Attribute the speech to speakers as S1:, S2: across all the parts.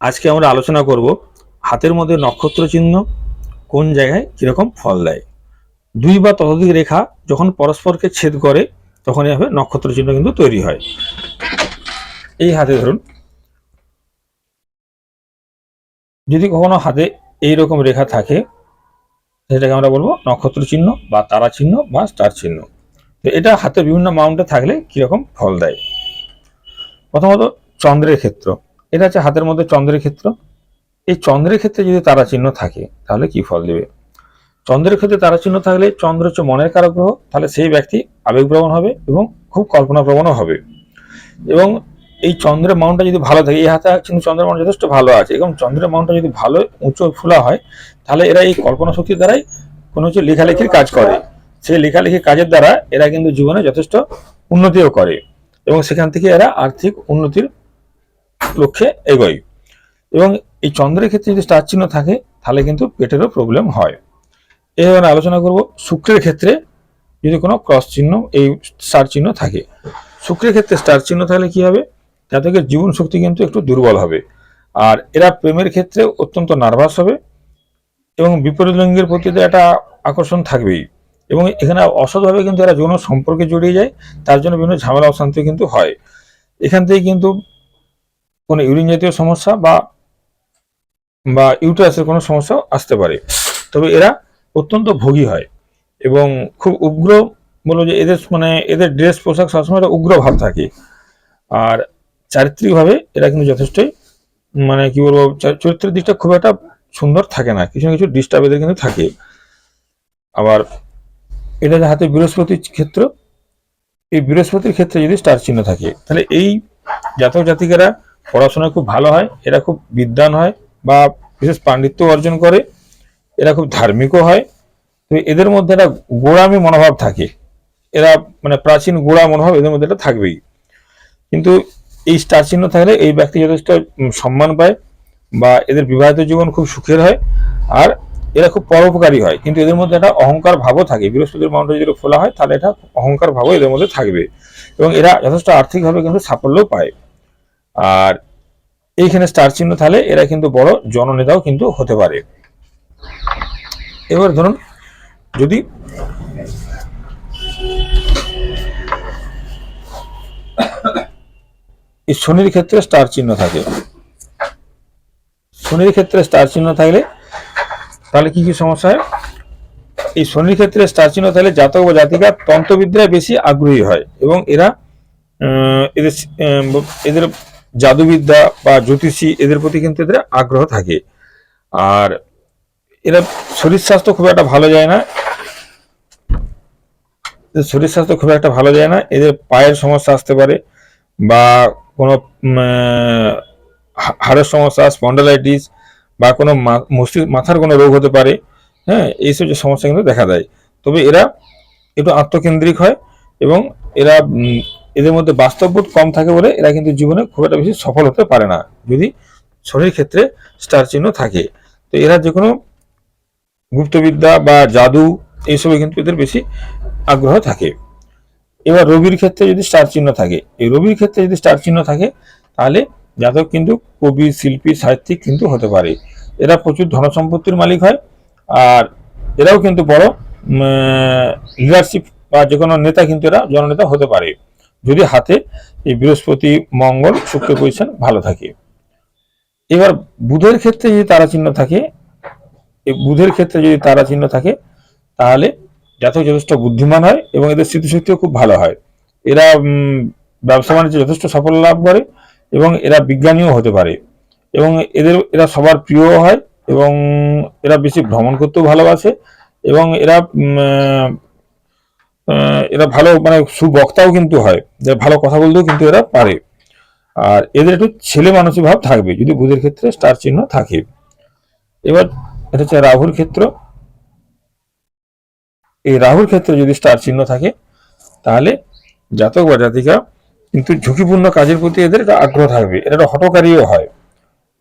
S1: আজকে আমরা আলোচনা করব হাতের মধ্যে নক্ষত্র চিহ্ন কোন জায়গায় কীরকম ফল দেয়। দুই বা ততোধিক রেখা যখন পরস্পরকে ছেদ করে, তখন এভাবে নক্ষত্র চিহ্ন কিন্তু তৈরি হয়। এই হাতে ধরুন, যদি কখনো হাতে এই রকম রেখা থাকে, সেটাকে আমরা বলব নক্ষত্র চিহ্ন বা তারা চিহ্ন বা স্টার চিহ্ন। তো এটা হাতে বিভিন্ন মাউন্টে থাকলে কীরকম ফল দেয়। প্রথমত চন্দ্রের ক্ষেত্র। এটা হচ্ছে হাতের মধ্যে চন্দ্রের ক্ষেত্র। এই চন্দ্রের ক্ষেত্রে যদি তারা চিহ্ন থাকে, তাহলে কি ফল দেবে? চন্দ্রের ক্ষেত্রে তারা চিহ্ন থাকলে চন্দ্র হচ্ছে মনের কারক গ্রহ, তাহলে সেই ব্যক্তি আবেগপ্রবণ হবে এবং খুব কল্পনাপ্রবণও হবে। এবং এই চন্দ্রের মাউন্টটা যদি ভালো থাকে, এই হাতে কিন্তু চন্দ্রের মাউন্ট যথেষ্ট ভালো আছে, এবং চন্দ্রের মাউন্টটা যদি ভালো, উঁচু ফোলা হয়, তাহলে এরা এই কল্পনা শক্তির দ্বারাই কোনো কিছু লেখালেখির কাজ করে। সেই লেখালেখির কাজের দ্বারা এরা কিন্তু জীবনে যথেষ্ট উন্নতিও করে, এবং সেখান থেকে এরা আর্থিক উন্নতির লক্ষ্যে এগোয়। এবং এই চন্দ্রের ক্ষেত্রে যদি স্টার চিহ্ন থাকে, তাহলে কিন্তু পেটেরও প্রবলেম হয়। এবার আলোচনা করব, শুক্রের ক্ষেত্রে যদি কোনো ক্রস চিহ্ন, এই স্টার চিহ্ন থাকে। শুক্রের ক্ষেত্রে স্টার চিহ্ন থাকলে কি হবে? জাতকের জীবন শক্তি কিন্তু একটু দুর্বল হবে। আর এরা প্রেমের ক্ষেত্রে অত্যন্ত নার্ভাস হবে এবং বিপরীত লিঙ্গের প্রতি একটা আকর্ষণ থাকবেই। এবং এখানে অসৎভাবে কিন্তু এরা যৌন সম্পর্কে জড়িয়ে যায়, তার জন্য বিভিন্ন ঝামেলা অশান্তি কিন্তু হয়। এখান থেকে কিন্তু কোনো ইউরিন জাতীয় সমস্যা বা বা ইউটারাসের কোনো সমস্যা আসতে পারে। তবে এরা অত্যন্ত ভোগী হয় এবং খুব উগ্র বলো যে এদের মানে এদের ড্রেস পোশাক সবসময় একটা উগ্র ভাব থাকে। আর চারিত্রিকভাবে এরা কিন্তু যথেষ্টই মানে কি বলব চরিত্রের দিকটা খুব একটা সুন্দর থাকে না। কিছু না কিছু ডিস্টার্ব এদের কিন্তু থাকে। আবার এটা হাতে বৃহস্পতির ক্ষেত্র, এই বৃহস্পতির ক্ষেত্রে যদি স্টার চিহ্ন থাকে, তাহলে এই জাতক জাতিকেরা পড়াশোনায় খুব ভালো হয়, এরা খুব বিদ্বান হয় বা বিশেষ পাণ্ডিত্য অর্জন করে, এরা খুব ধার্মিকও হয়। তো এদের মধ্যে একটা গোড়ামি মনোভাব থাকে। এরা মানে প্রাচীন গোড়া মনোভাব এদের মধ্যে এটা থাকবেই। কিন্তু এই স্টার চিহ্ন থাকলে এই ব্যক্তি যথেষ্ট সম্মান পায় বা এদের বিবাহিত জীবন খুব সুখের হয় আর এরা খুব পরোপকারী হয়। কিন্তু এদের মধ্যে একটা অহংকার ভাবও থাকে। বৃহস্পতির মাউন্টে যদি খোলা হয় তাহলে এটা অহংকার ভাবও এদের মধ্যে থাকবে এবং এরা যথেষ্ট আর্থিকভাবে কিন্তু সাফল্যও পায়। আর এইখানে স্টার চিহ্ন থাকলে এরা কিন্তু বড় জননেতাও কিন্তু হতে পারে। এবার ধরুন, যদি শনির ক্ষেত্রে স্টার চিহ্ন থাকে। শনির ক্ষেত্রে স্টার চিহ্ন থাকলে তাহলে কি কি সমস্যা হয়? এই শনির ক্ষেত্রে স্টার চিহ্ন থাকলে জাতক বা জাতিকা তন্ত্রবিদ্যায় বেশি আগ্রহী হয় এবং এরা এদের এদের জাদুবিদ্যা বা জ্যোতিষী এদের প্রতি কিন্তু এদের আগ্রহ থাকে। আর এরা শরীর স্বাস্থ্য খুব একটা ভালো যায় না। শরীর স্বাস্থ্য খুব একটা ভালো যায় না। এদের পায়ের সমস্যা আসতে পারে বা কোনো হাড়ের সমস্যা স্পন্ডালাইটিস বা কোনো মস্তিষ্ক, মাথার কোনো রোগ হতে পারে। হ্যাঁ এইসব যে সমস্যা কিন্তু দেখা দেয়। তবে এরা একটু আত্মকেন্দ্রিক হয় এবং এরা এদের মধ্যে বাস্তববোধ কম থাকে বলে এরা কিন্তু জীবনে খুব একটা বেশি সফল হতে পারে না, যদি শরীর ক্ষেত্রে স্টার চিহ্ন থাকে। তো এরা যে কোনো গুপ্তবিদ্যা বা জাদু এইসবে কিন্তু এদের বেশি আগ্রহ থাকে। এবার রবির ক্ষেত্রে যদি স্টার চিহ্ন থাকে, এই রবির ক্ষেত্রে যদি স্টার চিহ্ন থাকে, তাহলে জাতক কিন্তু কবি, শিল্পী, সাহিত্যিক কিন্তু হতে পারে। এরা প্রচুর ধনসম্পত্তির মালিক হয় আর এরাও কিন্তু বড় লিডারশিপ বা যে কোনো নেতা কিন্তু এরা জননেতা হতে পারে। যদি হাতে এই বৃহস্পতি, মঙ্গল, শুক্র পজিশন, ভালো থাকে। এবার বুধের ক্ষেত্রে যদি তারা চিহ্ন থাকে এই বুধের ক্ষেত্রে যদি তারা চিহ্ন থাকে, তাহলে জাতক যথেষ্ট বুদ্ধিমান হয় এবং এদের স্মৃতিশক্তিও খুব ভালো হয়। এরা ব্যবসা বাণিজ্যে যথেষ্ট সাফল্য লাভ করে এবং এরা বিজ্ঞানীও হতে পারে এবং এদের, এরা সবার প্রিয় হয় এবং এরা বেশি ভ্রমণ করতেও ভালোবাসে এবং এরা এরা ভালো মানে সুবক্তাও কিন্তু হয়, যে ভালো কথা বলতেও কিন্তু এরা পারে। আর এদের একটু ছেলে মানসিক ভাব থাকবে, যদি বুধের ক্ষেত্রে স্টার চিহ্ন থাকে। এবার এটা হচ্ছে রাহুর ক্ষেত্র। এই রাহুর ক্ষেত্রে যদি স্টার চিহ্ন থাকে, তাহলে জাতক বা জাতিকা কিন্তু ঝুঁকিপূর্ণ কাজের প্রতি এদের একটা আগ্রহ থাকবে এটা একটা হটকারীও হয়।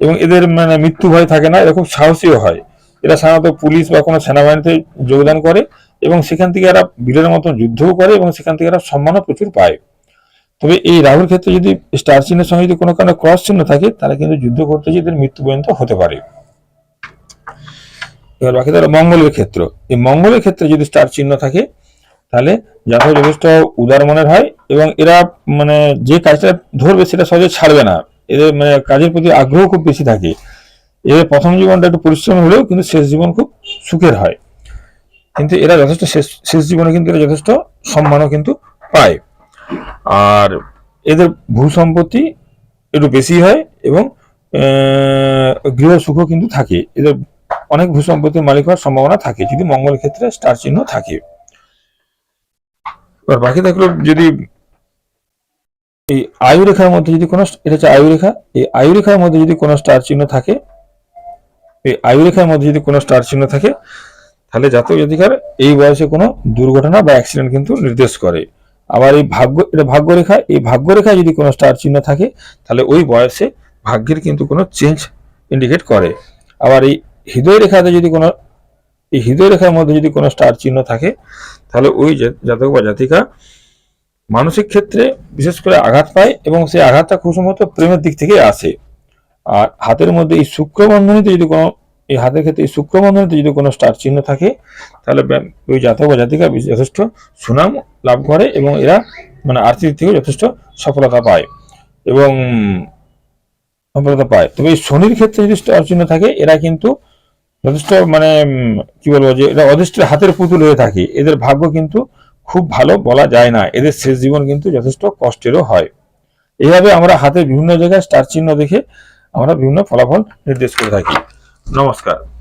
S1: এবং এদের মানে মৃত্যু ভয় থাকে না, এরা খুব সাহসীও হয়। এরা সাধারণত পুলিশ বা কোনো সেনাবাহিনীতে যোগদান করে এবং সেখান থেকে এরা বীরের মতন যুদ্ধও করে এবং সেখান থেকে এরা সম্মানও প্রচুর পায়। তবে এই রাহুর ক্ষেত্রে যদি স্টার চিহ্নের সঙ্গে যদি কোনো কারণে ক্রস চিহ্ন থাকে, তাহলে কিন্তু যুদ্ধ করতে গিয়ে এদের মৃত্যু পর্যন্ত হতে পারে। এবার বাকি তাহলে মঙ্গলের ক্ষেত্র। এই মঙ্গলের ক্ষেত্রে যদি স্টার চিহ্ন থাকে, তাহলে জাতক যথেষ্ট উদার মনের হয় এবং এরা মানে যে কাজটা ধরবে সেটা সহজে ছাড়বে না। এদের মানে কাজের প্রতি আগ্রহ খুব বেশি থাকে। এদের প্রথম জীবনটা একটু পরিশ্রম হলেও কিন্তু শেষ জীবন খুব সুখের হয়। কিন্তু এরা যথেষ্ট শেষ শেষ জীবনে কিন্তু এরা যথেষ্ট সম্মানও কিন্তু পায়। আর এদের ভূ সম্পত্তি একটু বেশি হয় এবং গৃহ সুখও কিন্তু থাকে। এদের অনেক ভূ সম্পত্তির মালিক হওয়ার সম্ভাবনা থাকে, যদি মঙ্গল ক্ষেত্রে স্টার চিহ্ন থাকে। এবার বাকি থাকল যদি এই আয়ু রেখার মধ্যে যদি কোনো, এটা হচ্ছে আয়ু রেখা এই আয়ু রেখার মধ্যে যদি কোনো স্টার চিহ্ন থাকে এই আয়ু রেখার মধ্যে যদি কোনো স্টার চিহ্ন থাকে, তাহলে জাতক জাতিকার এই বয়সে কোনো দুর্ঘটনা বা অ্যাক্সিডেন্ট কিন্তু নির্দেশ করে। আবার এই ভাগ্য, এটা ভাগ্য রেখা এই ভাগ্যরেখায় যদি কোনো স্টার চিহ্ন থাকে, তাহলে ওই বয়সে ভাগ্যের কিন্তু কোনো চেঞ্জ ইন্ডিকেট করে। আবার এই হৃদয় রেখাতে যদি কোনো, এই হৃদয় রেখার মধ্যে যদি কোনো স্টার চিহ্ন থাকে, তাহলে ওই জাতক বা জাতিকা মানসিক ক্ষেত্রে বিশেষ করে আঘাত পায় এবং সেই আঘাতটা খুব সম্ভবত প্রেমের দিক থেকে আসে। আর হাতের মধ্যে এই শুক্রবন্ধনীতে যদি কোনো, এই হাতের ক্ষেত্রে এই শুক্রবন্ধনীতে যদি কোনো স্টার চিহ্ন থাকে, তাহলে ওই জাতক বা জাতিকা যথেষ্ট সুনাম লাভ করে এবং এরা মানে আর্থিক থেকেও যথেষ্ট সফলতা পায় এবং সফলতা পায়। তবে এই শনির ক্ষেত্রে যদি স্টার চিহ্ন থাকে, এরা কিন্তু যথেষ্ট মানে কি বলব যে, এরা অদৃষ্টের হাতের পুতুল হয়ে থাকে। এদের ভাগ্য কিন্তু খুব ভালো বলা যায় না। এদের শেষ জীবন কিন্তু যথেষ্ট কষ্টেরও হয়। এইভাবে আমরা হাতে বিভিন্ন জায়গায় স্টার চিহ্ন দেখে আমরা বিভিন্ন ফলাফল নির্দেশ করে থাকি। নমস্কার।